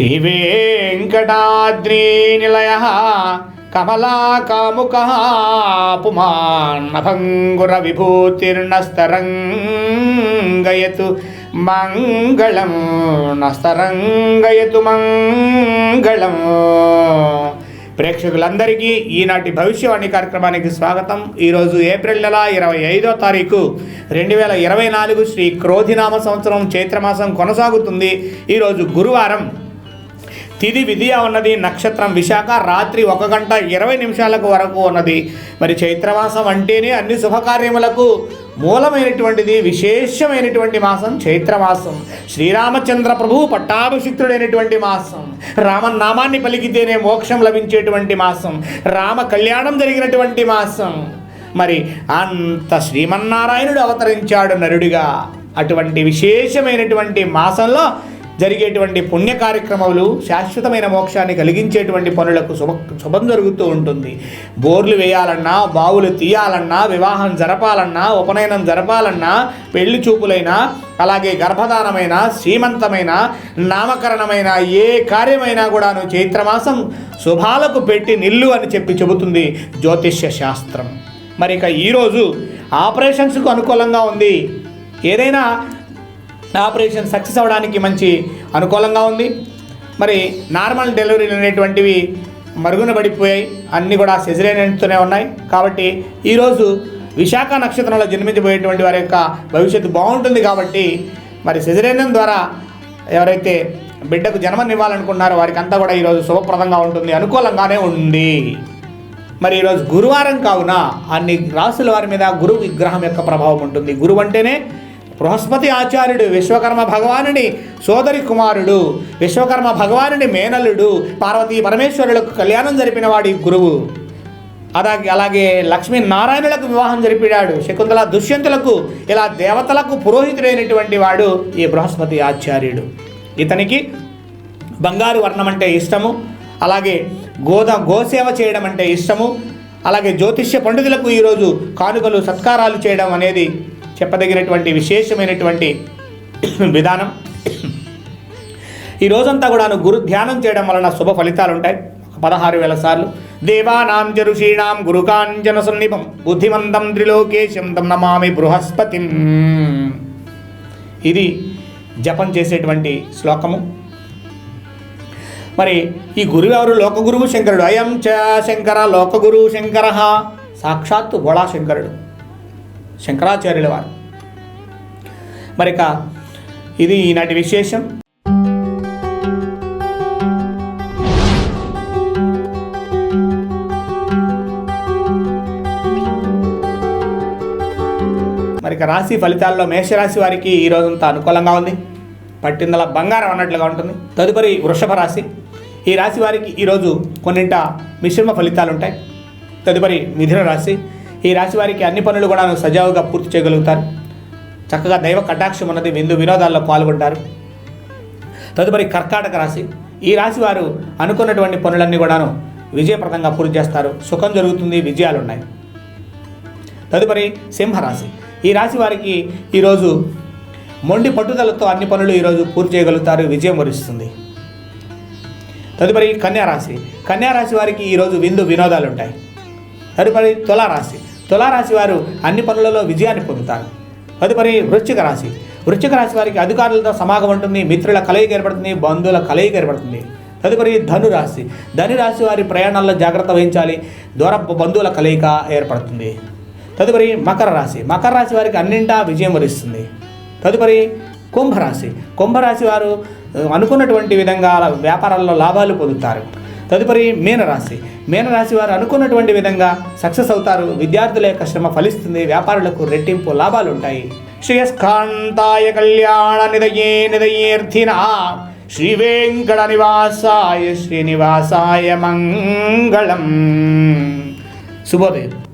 శ్రీవేంకటాద్రీనిలయ కమలాకాముక పుమాన్నభంగుర విభూతిర్నస్తరంగయతు మంగళం నస్తరంగయతు మంగళం. ప్రేక్షకులందరికీ ఈనాటి భవిష్యవాణి కార్యక్రమానికి స్వాగతం. ఈరోజు ఏప్రిల్ నెల ఇరవై ఐదో తారీఖు రెండు వేల ఇరవై నాలుగు శ్రీ క్రోధినామ సంవత్సరం చైత్రమాసం కొనసాగుతుంది. ఈరోజు గురువారం తిది విధియ ఉన్నది నక్షత్రం విశాఖ రాత్రి ఒక గంట ఇరవై నిమిషాలకు వరకు ఉన్నది. మరి చైత్రమాసం అంటేనే అన్ని శుభకార్యములకు మూలమైనటువంటిది విశేషమైనటువంటి మాసం చైత్రమాసం. శ్రీరామచంద్ర ప్రభువు పట్టాభిషిక్తుడైనటువంటి మాసం. రామనామాన్ని పలికితేనే మోక్షం లభించేటువంటి మాసం. రామ కళ్యాణం జరిగినటువంటి మాసం. మరి అంత శ్రీమన్నారాయణుడు అవతరించాడు నరుడిగా. అటువంటి విశేషమైనటువంటి మాసంలో జరిగేటువంటి పుణ్య కార్యక్రమాలు శాశ్వతమైన మోక్షాన్ని కలిగించేటువంటి పనులకు శుభ శుభం జరుగుతూ ఉంటుంది. బోర్లు వేయాలన్నా బావులు తీయాలన్నా వివాహం జరపాలన్నా ఉపనయనం జరపాలన్నా పెళ్ళి చూపులైనా అలాగే గర్భధానమైన శ్రీమంతమైన నామకరణమైన ఏ కార్యమైనా కూడాను చైత్రమాసం శుభాలకు పెట్టి నిల్లు అని చెప్పి చెబుతుంది జ్యోతిష్య శాస్త్రం. మరి ఇక ఈరోజు ఆపరేషన్స్కు అనుకూలంగా ఉంది. ఏదైనా నా ఆపరేషన్ సక్సెస్ అవ్వడానికి మంచి అనుకూలంగా ఉంది. మరి నార్మల్ డెలివరీలు అనేటువంటివి మరుగున పడిపోయాయి. అన్నీ కూడా సెజరేనతోనే ఉన్నాయి. కాబట్టి ఈరోజు విశాఖ నక్షత్రంలో జన్మించబోయేటువంటి వారి యొక్క భవిష్యత్తు బాగుంటుంది కాబట్టి మరి సెజరేనియన్ ద్వారా ఎవరైతే బిడ్డకు జన్మనివ్వాలనుకున్నారో వారికి అంతా కూడా ఈరోజు శుభప్రదంగా ఉంటుంది. అనుకూలంగానే ఉంది. మరి ఈరోజు గురువారం కావున అన్ని రాసుల వారి మీద గురువు విగ్రహం యొక్క ప్రభావం ఉంటుంది. గురువు అంటేనే బృహస్పతి ఆచార్యుడు విశ్వకర్మ భగవానుని సోదరి కుమారుడు విశ్వకర్మ భగవానుని మేనలుడు పార్వతీ పరమేశ్వరులకు కళ్యాణం జరిపిన వాడి గురువు. అలాగే అలాగే లక్ష్మీ నారాయణులకు వివాహం జరిపినాడు. శకుంతల దుష్యంతులకు ఇలా దేవతలకు పురోహితుడైనటువంటి వాడు ఈ బృహస్పతి ఆచార్యుడు. ఇతనికి బంగారు వర్ణం అంటే ఇష్టము. అలాగే గోద గోసేవ చేయడం అంటే ఇష్టము. అలాగే జ్యోతిష్య పండితులకు ఈరోజు కానుకలు సత్కారాలు చేయడం అనేది చెప్పదగినటువంటి విశేషమైనటువంటి విధానం. ఈ రోజంతా కూడాను గురు ధ్యానం చేయడం వలన శుభ ఫలితాలు ఉంటాయి. పదహారు వేల సార్లు. దేవానాం చ ఋషీణాం గురుకాంజన సన్నిభం. బుద్ధిమంతం త్రిలోకేశం తం నమామి బృహస్పతి. ఇది జపం చేసేటువంటి శ్లోకము. మరి ఈ గురువు ఎవరు లోకగురువు శంకరుడు. అయం చ శంకర లోకగురు శంకర. సాక్షాత్తు బోళా శంకరుడు. శంకరాచార్యుల వారు మరిక ఇది ఈనాటి విశేషం. మరిక రాశి ఫలితాల్లో మేషరాశి వారికి ఈ రోజంతా అనుకూలంగా ఉంది. పట్టిందల బంగారం అన్నట్లుగా ఉంటుంది. తదుపరి వృషభ రాశి. ఈ రాశి వారికి ఈరోజు కొన్నింట మిశ్రమ ఫలితాలు ఉంటాయి తదుపరి మిథున రాశి. ఈ రాశి వారికి అన్ని పనులు కూడా సజావుగా పూర్తి చేయగలుగుతారు. చక్కగా దైవ కటాక్షం ఉన్నది విందు వినోదాల్లో పాల్గొంటారు. తదుపరి కర్కాటక రాశి. ఈ రాశి వారు అనుకున్నటువంటి పనులన్నీ కూడాను విజయప్రదంగా పూర్తి చేస్తారు. సుఖం జరుగుతుంది విజయాలు ఉన్నాయి తదుపరి సింహరాశి. ఈ రాశి వారికి ఈరోజు మొండి పట్టుదలతో అన్ని పనులు ఈరోజు పూర్తి చేయగలుగుతారు విజయం వరిస్తుంది. తదుపరి కన్యారాశి. కన్యారాశి వారికి ఈరోజు విందు వినోదాలు ఉంటాయి తదుపరి తులారాశి. తులారాశి వారు అన్ని పనులలో విజయాన్ని పొందుతారు. తదుపరి వృశ్చిక రాశి. వృశ్చిక రాశి వారికి అధికారులతో సమాగం ఉంటుంది మిత్రుల కలయిక ఏర్పడుతుంది బంధువుల కలయిక ఏర్పడుతుంది. తదుపరి ధనురాశి. ధనురాశి వారి ప్రయాణాల్లో జాగ్రత్త వహించాలి దూర బంధువుల కలయిక ఏర్పడుతుంది. తదుపరి మకర రాశి. మకర రాశి వారికి అన్నింటా విజయం వరిస్తుంది. తదుపరి కుంభరాశి. కుంభరాశి వారు అనుకున్నటువంటి విధంగా వ్యాపారాల్లో లాభాలు పొందుతారు. తదుపరి మీనరాశి. మీనరాశి వారు అనుకున్నటువంటి విధంగా సక్సెస్ అవుతారు. విద్యార్థుల యొక్క శ్రమ ఫలిస్తుంది. వ్యాపారులకు రెట్టింపు లాభాలు ఉంటాయి శ్రేయస్కాంతాయ కళ్యాణ నిదయే నిదయేర్థిన శ్రీ వెంకట నివాసాయ శ్రీనివాసాయ మంగళం. శుభోదయం.